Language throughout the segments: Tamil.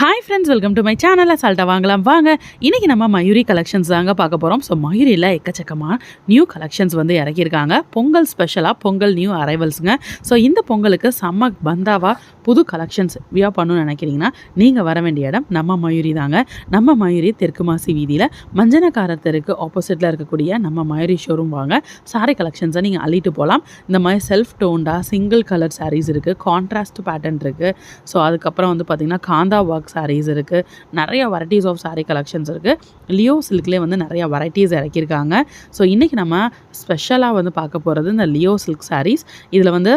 Hi friends welcome to my channel சால்ட்டா வாங்கலாம். வாங்க இன்றைக்கி நம்ம மயூரி கலெக்ஷன்ஸ் தாங்க பார்க்க போகிறோம் ஸோ மயூரியில் எக்கச்சக்கமாக நியூ கலெக்ஷன்ஸ் வந்து இறக்கியிருக்காங்க. பொங்கல் ஸ்பெஷலாக பொங்கல் நியூ அரைவல்ஸுங்க ஸோ இந்த பொங்கலுக்கு செம்ம பந்தாவாக புது கலெக்ஷன்ஸ் வியா பண்ணணும்னு நினைக்கிறீங்கன்னா நீங்கள் வர வேண்டிய இடம் நம்ம மயூரி தாங்க. நம்ம மயூரி தெற்கு மாசி வீதியில் மஞ்சனக்காரர் தெருக்கு ஆப்போசிட்டில் இருக்கக்கூடிய நம்ம மயூரி ஷோரூம் வாங்க. சாரி கலெக்ஷன்ஸை நீங்கள் அள்ளிட்டு போகலாம் இந்த மாதிரி செல்ஃப் டோண்டா சிங்கிள் கலர் சாரீஸ் இருக்குது கான்ட்ராஸ்ட் பேட்டர்ன் இருக்குது ஸோ அதுக்கப்புறம் வந்து பார்த்திங்கன்னா காந்தா ஒர்க் சாரீஸ் இருக்குது நிறைய வெரைட்டிஸ் ஆஃப் சாரீ கலெக்ஷன்ஸ் இருக்குது லியோ சில்க்லேயே வந்து நிறைய வெரைட்டிஸ் இறக்கியிருக்காங்க. ஸோ இன்றைக்கி நம்ம ஸ்பெஷலாக வந்து பார்க்க போகிறது இந்த லியோ சில்க் சாரீஸ் இதில் வந்து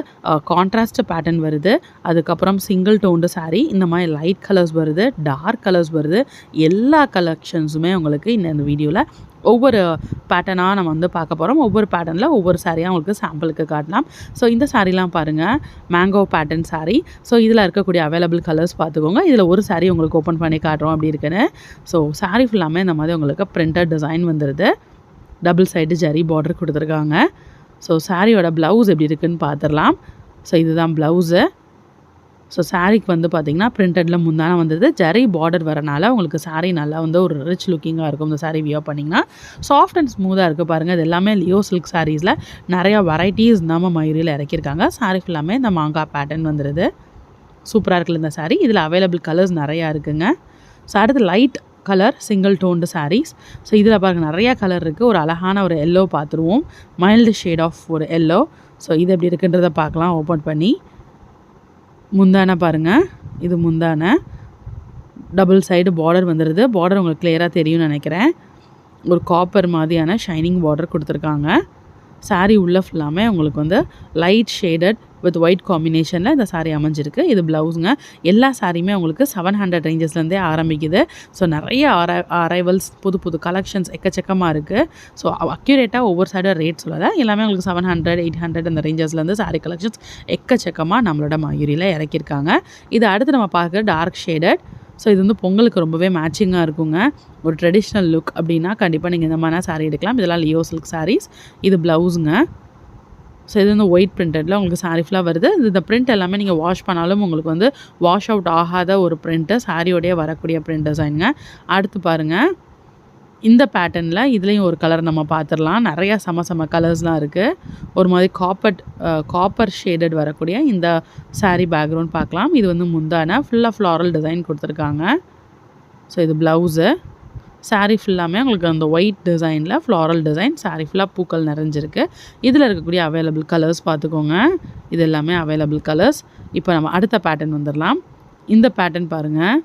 கான்ட்ராஸ்ட் பேட்டர்ன் வருது. அதுக்கப்புறம் சிங்கிள் டோண்டு சாரீ இந்த மாதிரி லைட் கலர்ஸ் வருது டார்க் கலர்ஸ் வருது. எல்லா கலெக்ஷன்ஸுமே உங்களுக்கு இந்த இந்த வீடியோவில் ஒவ்வொரு பேட்டர்னாக நம்ம வந்து பார்க்க போகிறோம் ஒவ்வொரு பேட்டர்னில் ஒவ்வொரு சாரியாக உங்களுக்கு சாம்பிளுக்கு காட்டலாம். ஸோ இந்த சாரீலாம் பாருங்கள் மேங்கோ பேட்டர்ன் சாரீ ஸோ இதில் இருக்கக்கூடிய அவைலபிள் கலர்ஸ் பார்த்துக்கோங்க. இதில் ஒரு சாரீ உங்களுக்கு ஓப்பன் பண்ணி காட்டுறோம் அப்படி இருக்குன்னு. ஸோ சாரீ ஃபுல்லாமே இந்த மாதிரி உங்களுக்கு பிரிண்டட் டிசைன் வந்துடுது டபுள் சைடு ஜரி பார்டர் கொடுத்துருக்காங்க. ஸோ சாரியோட ப்ளவுஸ் எப்படி இருக்குன்னு பார்த்துடலாம். ஸோ இதுதான் ப்ளவுஸு ஸோ சாரீக்கு வந்து பார்த்திங்கன்னா பிரிண்டடில் முந்தான வந்தது. ஜரி பார்டர் வரனால உங்களுக்கு சாரீ நல்லா வந்து ஒரு ரிச் லுக்கிங்காக இருக்கும். இந்த சாரீ வியோ பண்ணிங்கன்னா சாஃப்ட் அண்ட் ஸ்மூத்தாக இருக்குது பாருங்கள் இது எல்லாமே லியோ சில்க் சாரீஸில் நிறையா வெரைட்டிஸ் நம்ம மயூரியில் இறக்கியிருக்காங்க. சாரீ ஃபுல்லாமே இந்த மாங்கா பேட்டர்ன் வந்துடுது சூப்பராக இருக்குல்ல இந்த சாரீ இதில் அவைலபிள் கலர்ஸ் நிறையா இருக்குங்க. ஸோ அடுத்து light colour single toned saris so இதில் பாருங்கள் நிறையா கலர் இருக்குது ஒரு அழகான ஒரு எல்லோ பார்த்துருவோம் மைல்டு ஷேட் ஆஃப் ஒரு எல்லோ ஸோ இது எப்படி இருக்குன்றதை பார்க்கலாம். ஓப்பன் பண்ணி. முந்தான பாருங்கள் இது முந்தான. டபுள் சைடு பார்டர் வந்துடுது பார்டர் உங்களுக்கு கிளியராக தெரியும்னு நினைக்கிறேன். ஒரு காப்பர் மாதிரியான ஷைனிங் பார்டர் கொடுத்துருக்காங்க. சாரீ உள்ளே ஃபுல்லாமே உங்களுக்கு வந்து லைட் ஷேடட் வித் ஒயிட் காம்பினேஷனில் இந்த சாரீ அமைஞ்சிருக்கு. இது ப்ளவுஸுங்க எல்லா சாரியுமே உங்களுக்கு செவன் ஹண்ட்ரட் ரேஞ்சஸ்லேருந்தே ஆரம்பிக்குது. ஸோ நிறைய அரை அரைவல்ஸ் புது புது கலெக்ஷன்ஸ் எக்கச்சக்கமாக இருக்குது ஸோ அக்யூரேட்டாக ஒவ்வொரு சைடும் ரேட் சொல்லலை. எல்லாமே உங்களுக்கு செவன் ஹண்ட்ரட் எயிட் ஹண்ட்ரட் அந்த ரேஞ்சஸ்லேருந்து சாரீ கலெக்ஷன்ஸ் எக்கச்சக்கமாக நம்மளோட மயூரியில் இறக்கியிருக்காங்க. இது அடுத்து நம்ம பார்க்குற டார்க் ஷேடட் ஸோ இது வந்து பொங்கலுக்கு ரொம்பவே மேட்சிங்காக இருக்குங்க. ஒரு ட்ரெடிஷ்னல் லுக் அப்படின்னா கண்டிப்பாக நீங்கள் இந்த மாதிரி சாரீ எடுக்கலாம். இதெல்லாம் லியோ சில்க் சாரீஸ் இது ப்ளவுஸுங்க ஸோ இது வந்து ஒயிட் பிரிண்டடில் உங்களுக்கு சாரீ ஃபுல்லாக வருது. இந்த பிரிண்ட் எல்லாமே நீங்கள் வாஷ் பண்ணாலும் உங்களுக்கு வந்து வாஷ் அவுட் ஆகாத ஒரு பிரிண்ட்டு சாரியோடைய வரக்கூடிய பிரிண்ட் டிசைனுங்க அடுத்து பாருங்கள் இந்த பேட்டர்னில் இதுலேயும் ஒரு கலர் நம்ம பார்த்துடலாம் நிறையா சம சம கலர்ஸ்லாம் இருக்குது ஒரு மாதிரி காப்பர் காப்பர் ஷேடட் வரக்கூடிய இந்த சாரீ பேக்ரவுண்ட் பார்க்கலாம். இது வந்து முந்தான ஃபுல்லாக ஃப்ளாரல் டிசைன் கொடுத்துருக்காங்க. ஸோ இது ப்ளவுஸு சாரீ ஃபுல்லாமே உங்களுக்கு அந்த ஒயிட் டிசைனில் ஃப்ளாரல் டிசைன் சாரீ ஃபுல்லாக பூக்கள் நிறைஞ்சிருக்கு. இதில் இருக்கக்கூடிய அவைலபிள் கலர்ஸ் பார்த்துக்கோங்க. இது எல்லாமே அவைலபிள் கலர்ஸ் இப்போ நம்ம அடுத்த பேட்டர்ன் வந்துடலாம் இந்த பேட்டர்ன் பாருங்கள்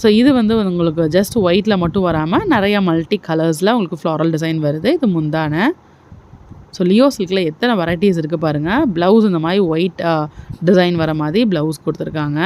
ஸோ இது வந்து உங்களுக்கு ஜஸ்ட் ஒயிட்டில் மட்டும் வராமல் நிறைய மல்டி கலர்ஸில் உங்களுக்கு ஃப்ளாரல் டிசைன் வருது. இது முந்தான. ஸோ லியோ சில்கில் எத்தனை வெரைட்டிஸ் இருக்குது பாருங்கள் ப்ளவுஸ் இந்த மாதிரி ஒயிட் டிசைன் வர மாதிரி ப்ளவுஸ் கொடுத்துருக்காங்க.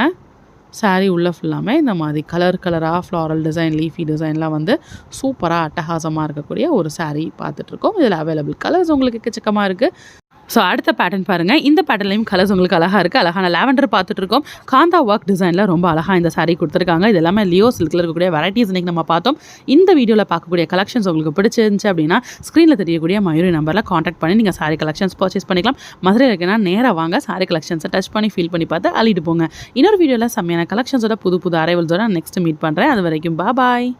சாரீ உள்ளே ஃபுல்லாமே இந்த மாதிரி கலர் கலராக ஃப்ளாரல் டிசைன் லீஃபி டிசைன்லாம் வந்து சூப்பராக அட்டகாசமாக இருக்கக்கூடிய ஒரு சாரீ பார்த்துட்ருக்கோம் இதில் அவைலபிள் கலர்ஸ் உங்களுக்கு எக்கச்சக்கமாக இருக்குது ஸோ அடுத்த பேட்டர்ன் பாருங்கள் இந்த பேட்டர்லையும் கலர்ஸ் உங்களுக்கு அழகாக இருக்குது அழகான லேவண்டர் பார்த்துட்டு இருக்கோம் காந்தா ஒர்க் டிசைனில் ரொம்ப அழகாக இந்த சாரீ கொடுத்துருக்காங்க. இது எல்லாமே லியோ சில்கில் இருக்கக்கூடிய வெரைட்டிஸ் இன்றைக்கி நம்ம பார்த்தோம். இந்த வீடியோவில் பார்க்கக்கூடிய கலெக்ஷன்ஸ் உங்களுக்கு பிடிச்சிருந்துச்சு அப்படின்னா ஸ்க்ரீனில் தெரியக்கூடிய மயூரி நம்பரில் காண்டாக்ட் பண்ணி நீங்கள் சாரீ கலெக்ஷன்ஸ் பர்ச்சேஸ் பண்ணிக்கலாம். மதுரையில் இருக்குன்னா நேராக வாங்க. சாரீ கலெக்ஷன்ஸை டச் பண்ணி ஃபீல் பண்ணி பார்த்து அள்ளிட்டு போங்க. இன்னொரு வீடியோவில் செம்மையான கலெக்ஷன்ஸோட புது புது அரைவல்ஸோட நெக்ஸ்ட் மீட் பண்ணுறேன் அது வரைக்கும் பா பாய்